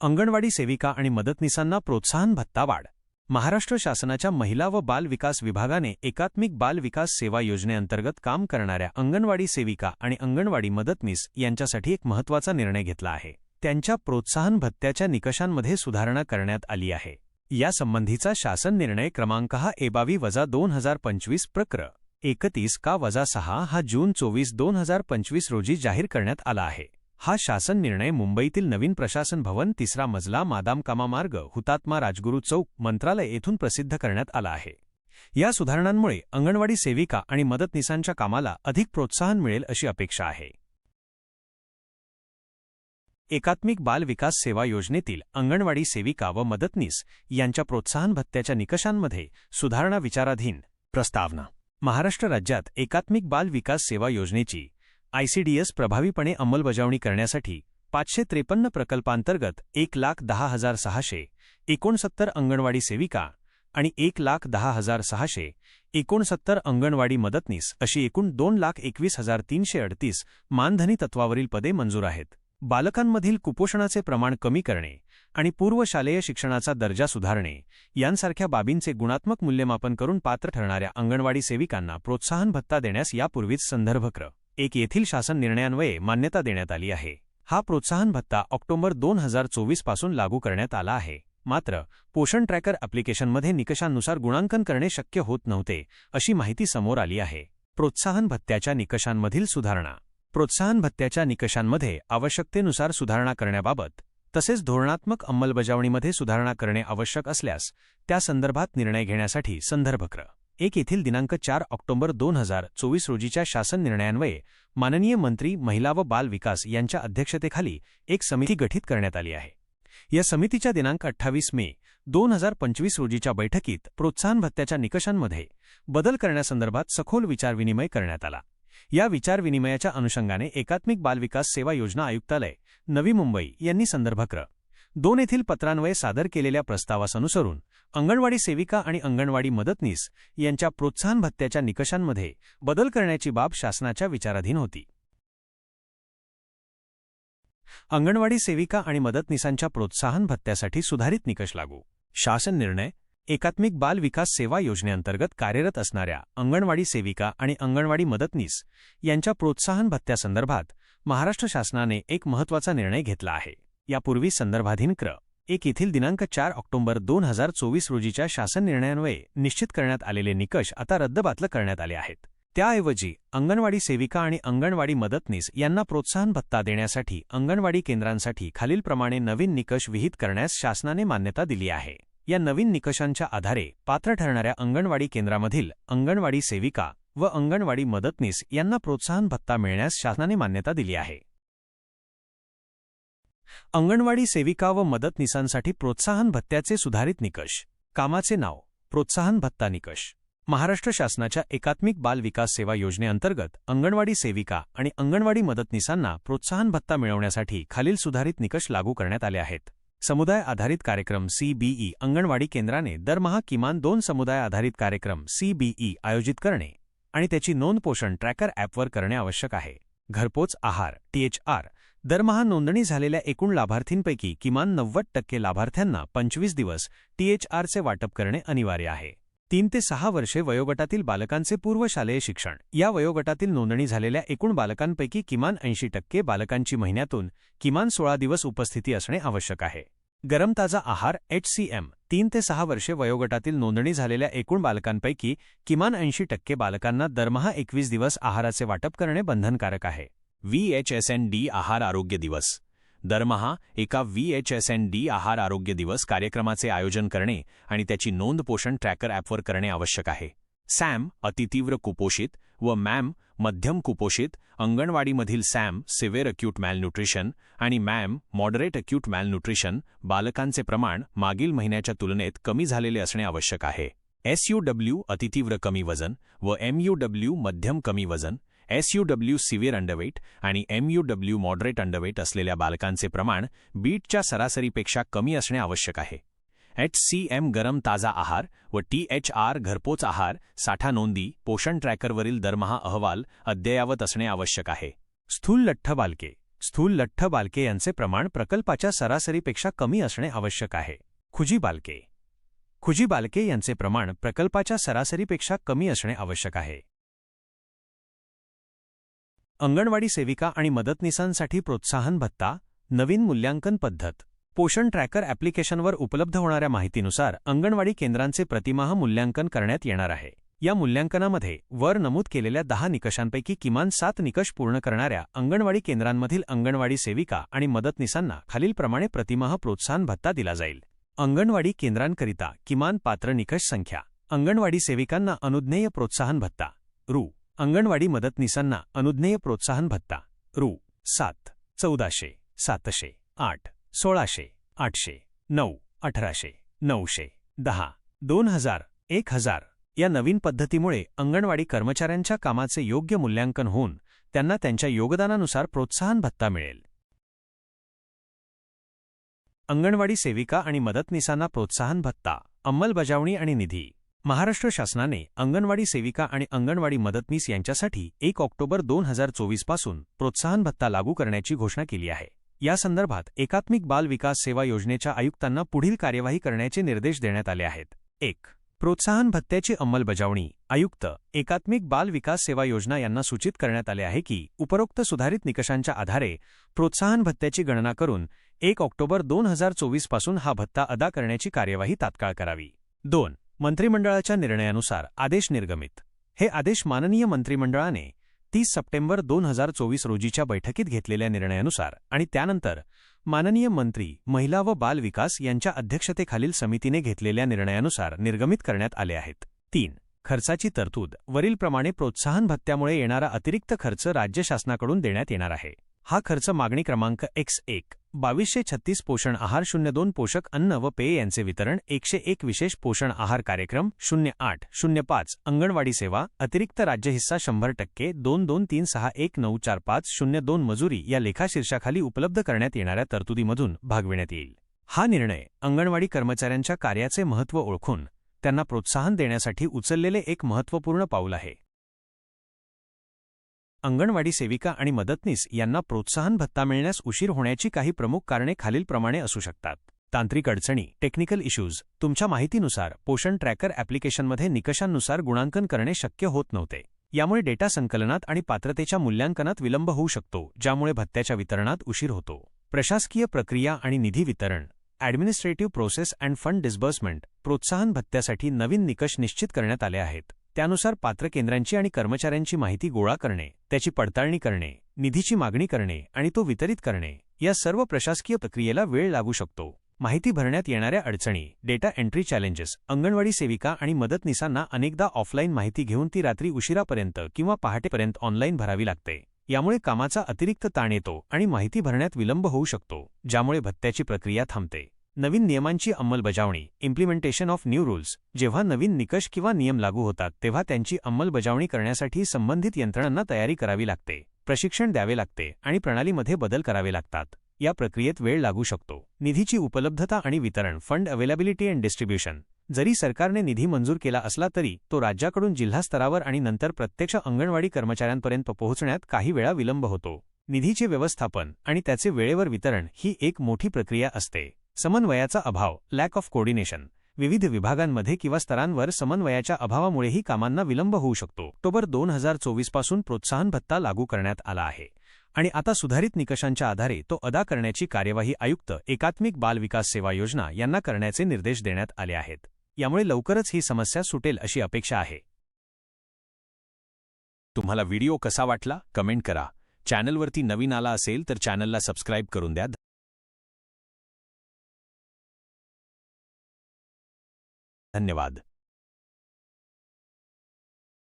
अंगणवाडी सेविका आणि मदतनीसांना प्रोत्साहन भत्ता वाढ. महाराष्ट्र शासनाच्या महिला व बाल विकास विभागाने एकात्मिक बाल विकास सेवा योजनेअंतर्गत काम करणाऱ्या अंगणवाडी सेविका आणि अंगणवाडी मदतनीस यांच्यासाठी एक महत्त्वाचा निर्णय घेतला आहे. त्यांच्या प्रोत्साहन भत्त्याच्या निकषांमध्ये सुधारणा करण्यात आली आहे. यासंबंधीचा शासन निर्णय क्रमांक हा एबावी वजा दोन हजार पंचवीस प्रक्र. एकतीस का वजा सहा हा जून चोवीस दोन हजार पंचवीस रोजी जाहीर करण्यात आला आहे. हा शासन निर्णय मुंबईतील नवीन प्रशासन भवन तिसरा मजला मादामकामा मार्ग हुतात्मा राजगुरू चौक मंत्रालय येथून प्रसिद्ध करण्यात आला आहे. या सुधारणांमुळे अंगणवाडी सेविका आणि मदतनीसांच्या कामाला अधिक प्रोत्साहन मिळेल अशी अपेक्षा आहे. एकात्मिक बाल विकास सेवा योजनेतील अंगणवाडी सेविका व मदतनीस यांच्या प्रोत्साहन भत्त्याच्या निकषांमध्ये सुधारणा विचाराधीन प्रस्तावना. महाराष्ट्र राज्यात एकात्मिक बाल विकास सेवा योजनेची आयसीडीएस प्रभावीपणे अंमलबजावणी करण्यासाठी पाचशे त्रेपन्न प्रकल्पांतर्गत एक लाख दहा हजार सहाशे एकोणसत्तर अंगणवाडी सेविका आणि एक लाख दहा हजार सहाशे एकोणसत्तर अंगणवाडी मदतनीस अशी एकूण दोन लाख एकवीस हजार तीनशे अडतीस मानधनी तत्वावरील पदे मंजूर आहेत. बालकांमधील कुपोषणाचे प्रमाण कमी करणे आणि पूर्वशालेय शिक्षणाचा दर्जा सुधारणे यांसारख्या बाबींचे गुणात्मक मूल्यमापन करून पात्र ठरणाऱ्या अंगणवाडी सेविकांना प्रोत्साहन भत्ता देण्यास यापूर्वीच संदर्भक्र एक येथील शासन निर्णयान्वये मान्यता देण्यात आली आहे. हा प्रोत्साहन भत्ता ऑक्टोबर दोन हजार चोवीसपासून लागू करण्यात आला आहे. मात्र पोषण ट्रॅकर ॲप्लिकेशनमध्ये निकषांनुसार गुणांकन करणे शक्य होत नव्हते अशी माहिती समोर आली आहे. प्रोत्साहन भत्त्याच्या निकषांमधील सुधारणा. प्रोत्साहन भत्त्याच्या निकषांमध्ये आवश्यकतेनुसार सुधारणा करण्याबाबत तसेच धोरणात्मक अंमलबजावणीमध्ये सुधारणा करणे आवश्यक असल्यास त्या संदर्भात निर्णय घेण्यासाठी संदर्भक्र एक येथील दिनांक चार ऑक्टोबर दोन हजार चोवीस रोजीच्या शासन निर्णयान्वये माननीय मंत्री महिला व बाल विकास यांच्या अध्यक्षतेखाली एक समिती गठीत करण्यात आली आहे. या समितीच्या दिनांक अठ्ठावीस मे दोन हजार पंचवीस रोजीच्या बैठकीत प्रोत्साहन भत्त्याच्या निकषांमध्ये बदल करण्यासंदर्भात सखोल विचारविनिमय करण्यात आला. या विचारविनिमयाच्या अनुषंगाने एकात्मिक बालविकास सेवा योजना आयुक्तालय नवी मुंबई यांनी संदर्भक्र दोन येथील पत्रान्वये सादर केलेल्या प्रस्तावासनुसरून अंगणवाडी सेविका आणि अंगणवाडी मदतनीस यांच्या प्रोत्साहन भत्त्याच्या निकषांमध्ये बदल करण्याची बाब शासनाच्या विचाराधीन होती. अंगणवाडी सेविका आणि मदतनीसांच्या प्रोत्साहन भत्त्यासाठी सुधारित निकष लागू. शासन निर्णय एकात्मिक बाल विकास सेवा योजनेअंतर्गत कार्यरत असणाऱ्या अंगणवाडी सेविका आणि अंगणवाडी मदतनीस यांच्या प्रोत्साहन भत्त्यासंदर्भात महाराष्ट्र शासनाने एक महत्त्वाचा निर्णय घेतला आहे. यापूर्वी संदर्भाधीन क्र. एक येथील दिनांक चार ऑक्टोबर दोन हजार चोवीस रोजीच्या शासन निर्णयान्वये निश्चित करण्यात आलेले निकष आता रद्दबातल करण्यात आले आहेत. त्याऐवजी अंगणवाडी सेविका आणि अंगणवाडी मदतनीस यांना प्रोत्साहन भत्ता देण्यासाठी अंगणवाडी केंद्रांसाठी खालीलप्रमाणे नवीन निकष विहित करण्यास शासनाने मान्यता दिली आहे. या नवीन निकषांच्या आधारे पात्र ठरणाऱ्या अंगणवाडी केंद्रामधील अंगणवाडी सेविका व अंगणवाडी मदतनीस यांना प्रोत्साहन भत्ता मिळण्यास शासनाने मान्यता दिली आहे. अंगणवाडी सेविका व मदतनीसांसाठी प्रोत्साहन भत्त्याचे सुधारित निकष. कामाचे नाव प्रोत्साहन भत्ता निकष. महाराष्ट्र शासनाच्या एकात्मिक बाल विकास सेवा योजनेअंतर्गत अंगणवाडी सेविका आणि अंगणवाडी मदतनीसांना प्रोत्साहन भत्ता मिळवण्यासाठी खालील सुधारित निकष लागू करण्यात आले आहेत. समुदाय आधारित कार्यक्रम सीबीई अंगणवाडी केंद्राने दरमहा किमान दोन समुदाय आधारित कार्यक्रम सीबीई आयोजित करणे आणि त्याची नोंद पोषण ट्रॅकर ॲपवर करणे आवश्यक आहे. घरपोच आहार टीएचआर दरमहा नोंदणी झालेल्या एकूण लाभार्थींपैकी किमान नव्वद टक्के लाभार्थ्यांना पंचवीस दिवस टीएचआरचे वाटप करणे अनिवार्य आहे. तीन ते सहा वर्षे वयोगटातील बालकांचे पूर्व शालेय शिक्षण. या वयोगटातील नोंदणी झालेल्या एकूण बालकांपैकी किमान ऐंशी टक्के बालकांची महिन्यातून किमान सोळा दिवस उपस्थिती असणे आवश्यक आहे. गरम ताजा आहार एम तीन ते सहा वर्षे वयोगटातील नोंदणी झालेल्या एकूण बालकांपैकी किमान ऐंशी टक्के बालकांना दरमहा एकवीस दिवस आहाराचे वाटप करणे बंधनकारक आहे. V H S N D आहार आरोग्य दिवस. दरमहा एका V H S N D आहार आरोग्य दिवस कार्यक्रमाचे आयोजन करणे आणि त्याची नोंद पोषण ट्रॅकर ॲपवर करणे आवश्यक आहे. सॅम अतितीव्र कुपोषित व मॅम मध्यम कुपोषित अंगणवाडीमधील सॅम सिव्हिअर अक्यूट मॅलन्यूट्रिशन आणि मॅम मॉडरेट अक्यूट मॅलन्यूट्रिशन बालकांचे प्रमाण मागील महिन्याच्या तुलनेत कमी झालेले असणे आवश्यक आहे. एसयूडब्ल्यू अतितीव्र कमी वजन व एमयूडब्ल्यू मध्यम कमी वजन एसयूडब्ल्यू सिव्हिअर अंडरवेट आणि एमयूडब्ल्यू मॉडरेट अंडरवेट असलेल्या बालकांचे प्रमाण बीटच्या सरासरीपेक्षा कमी असणे आवश्यक आहे. एच सी एम गरम ताजा आहार व टी एच आर घरपोच आहार साठा नोंदी पोषण ट्रॅकरवरील दरमहा अहवाल अद्ययावत असणे आवश्यक आहे. स्थूल लठ्ठ बालके. स्थूल लठ्ठ बालके यांचे प्रमाण प्रकल्पाच्या सरासरीपेक्षा कमी असणे आवश्यक आहे. खुजी बालके. खुजी बालके यांचे प्रमाण प्रकल्पाच्या सरासरीपेक्षा कमी असणे आवश्यक आहे. अंगणवाडी सेविका आणि मदतनीसांसाठी प्रोत्साहन भत्ता नवीन मूल्यांकन पद्धत. पोषण ट्रॅकर ॲप्लिकेशनवर उपलब्ध होणाऱ्या माहितीनुसार अंगणवाडी केंद्रांचे प्रतिमाह मूल्यांकन करण्यात येणार आहे. या मूल्यांकनामध्ये वर नमूद केलेल्या दहा निकषांपैकी किमान सात निकष पूर्ण करणाऱ्या अंगणवाडी केंद्रांमधील अंगणवाडी सेविका आणि मदतनीसांना खालीलप्रमाणे प्रतिमाह प्रोत्साहन भत्ता दिला जाईल. अंगणवाडी केंद्रांकरिता किमान पात्र निकष संख्या. अंगणवाडी सेविकांना अनुज्ञेय प्रोत्साहन भत्ता. रू. अंगणवाडी मदतनीसांना अनुज्ञेय प्रोत्साहन भत्ता. रु. सात चौदाशे सातशे आठ सोळाशे आठशे नऊ अठराशे नऊशे दहा दोन हजार एक हजार या नवीन पद्धतीमुळे अंगणवाडी कर्मचाऱ्यांच्या कामाचे योग्य मूल्यांकन होऊन त्यांना त्यांच्या योगदानानुसार प्रोत्साहन भत्ता मिळेल. अंगणवाडी सेविका आणि मदतनीसांना प्रोत्साहन भत्ता अंमलबजावणी आणि निधी. महाराष्ट्र शासनाने अंगणवाडी सेविका आणि अंगणवाडी मदतनीस यांच्यासाठी एक ऑक्टोबर दोन हजार चोवीसपासून प्रोत्साहन भत्ता लागू करण्याची घोषणा केली आहे. यासंदर्भात एकात्मिक बाल विकास सेवा योजनेच्या आयुक्तांना पुढील कार्यवाही करण्याचे निर्देश देण्यात आले आहेत. एक प्रोत्साहन भत्त्याची अंमलबजावणी. आयुक्त एकात्मिक बाल विकास सेवा योजना यांना सूचित करण्यात आले आहे की उपरोक्त सुधारित निकषांच्या आधारे प्रोत्साहन भत्त्याची गणना करून एक ऑक्टोबर दोन हजार चोवीसपासून हा भत्ता अदा करण्याची कार्यवाही तात्काळ करावी. दोन मंत्रिमंडळाच्या निर्णयानुसार आदेश निर्गमित. हे आदेश माननीय मंत्रिमंडळाने तीस सप्टेंबर दोन हजार चोवीस रोजीच्या बैठकीत घेतलेल्या निर्णयानुसार आणि त्यानंतर माननीय मंत्री महिला व बाल विकास यांच्या अध्यक्षतेखालील समितीने घेतलेल्या निर्णयानुसार निर्गमित करण्यात आले आहेत. तीन खर्चाची तरतूद. वरीलप्रमाणे प्रोत्साहन भत्त्यामुळे येणारा अतिरिक्त खर्च राज्य शासनाकडून देण्यात येणार आहे. हा खर्च मागणी क्रमांक एक्स एक. बावीसशे छत्तीस पोषण आहार शून्य दोन पोषक अन्न व पेय यांचे वितरण. एकशे एक विशेष पोषण आहार कार्यक्रम. शून्य आठ. शून्य पाच. अंगणवाडी सेवा. अतिरिक्त राज्य हिस्सा शंभर टक्के. दोन दोन तीन सहा एक नऊ चार पाच शून्य दोन मजुरी या लेखाशीर्षाखाली उपलब्ध करण्यात येणाऱ्या तरतुदीमधून भागविण्यात येईल. हा निर्णय अंगणवाडी कर्मचाऱ्यांच्या कार्याचे महत्त्व ओळखून त्यांना प्रोत्साहन देण्यासाठी उचललेले एक महत्त्वपूर्ण पाऊल आहे. अंगणवाडी सेविका आणि मदतनीस यांना प्रोत्साहन भत्ता मिळण्यास उशीर होण्याची काही प्रमुख कारणे खालीलप्रमाणे असू शकतात. तांत्रिक अडचणी टेक्निकल इश्यूज तुमच्या माहितीनुसार पोषण ट्रॅकर ॲप्लिकेशनमध्ये निकषांनुसार गुणांकन करणे शक्य होत नव्हते. यामुळे डेटा संकलनात आणि पात्रतेच्या मूल्यांकनात विलंब होऊ शकतो ज्यामुळे भत्त्याच्या वितरणात उशीर होतो. प्रशासकीय प्रक्रिया आणि निधी वितरण administrative process and fund disbursement प्रोत्साहन भत्त्यासाठी नवीन निकष निश्चित करण्यात आले आहेत. त्यानुसार पात्र केंद्रांची आणि कर्मचाऱ्यांची माहिती गोळा करणे त्याची पडताळणी करणे निधीची मागणी करणे आणि तो वितरित करणे या सर्व प्रशासकीय प्रक्रियेला वेळ लागू शकतो. माहिती भरण्यात येणाऱ्या अडचणी डेटा एंट्री चॅलेंजेस अंगणवाडी सेविका आणि मदतनीसांना अनेकदा ऑफलाईन माहिती घेऊन ती रात्री उशिरापर्यंत किंवा पहाटेपर्यंत ऑनलाईन भरावी लागते. यामुळे कामाचा अतिरिक्त ताण येतो आणि माहिती भरण्यात विलंब होऊ शकतो ज्यामुळे भत्त्याची प्रक्रिया थांबते. नवीन नियमांची अंमलबजावणी इम्प्लिमेंटेशन ऑफ न्यू रूल्स जेव्हा नवीन निकष किंवा नियम लागू होतात तेव्हा त्यांची अंमलबजावणी करण्यासाठी संबंधित यंत्रणांना तयारी करावी लागते प्रशिक्षण द्यावे लागते आणि प्रणालीमध्ये बदल करावे लागतात. या प्रक्रियेत वेळ लागू शकतो. निधीची उपलब्धता आणि वितरण फंड अवेलेबिलिटी अँड डिस्ट्रीब्युशन जरी सरकारने निधी मंजूर केला असला तरी तो राज्याकडून जिल्हा स्तरावर आणि नंतर प्रत्यक्ष अंगणवाडी कर्मचाऱ्यांपर्यंत पोहोचण्यात काही वेळा विलंब होतो. निधीचे व्यवस्थापन आणि त्याचे वेळेवर वितरण ही एक मोठी प्रक्रिया असते. समन्वयाचा अभाव लॅक ऑफ कोऑर्डिनेशन विविध विभागांमध्ये किंवा स्तरांवर समन्वयाच्या अभावामुळेही कामांना विलंब होऊ शकतो. ऑक्टोबर दोन हजार चोवीसपासून प्रोत्साहन भत्ता लागू करण्यात आला आहे. आणि आता सुधारित निकषांच्या आधारे तो अदा करण्याची कार्यवाही आयुक्त एकात्मिक बाल विकास सेवा योजना यांना करण्याचे निर्देश देण्यात आले आहेत. यामुळे लवकरच ही समस्या सुटेल अशी अपेक्षा आहे. तुम्हाला व्हिडिओ कसा वाटला? कमेंट करा. चॅनलवरती नवीन आला असेल तर चॅनलला सबस्क्राईब करून द्या. धन्यवाद.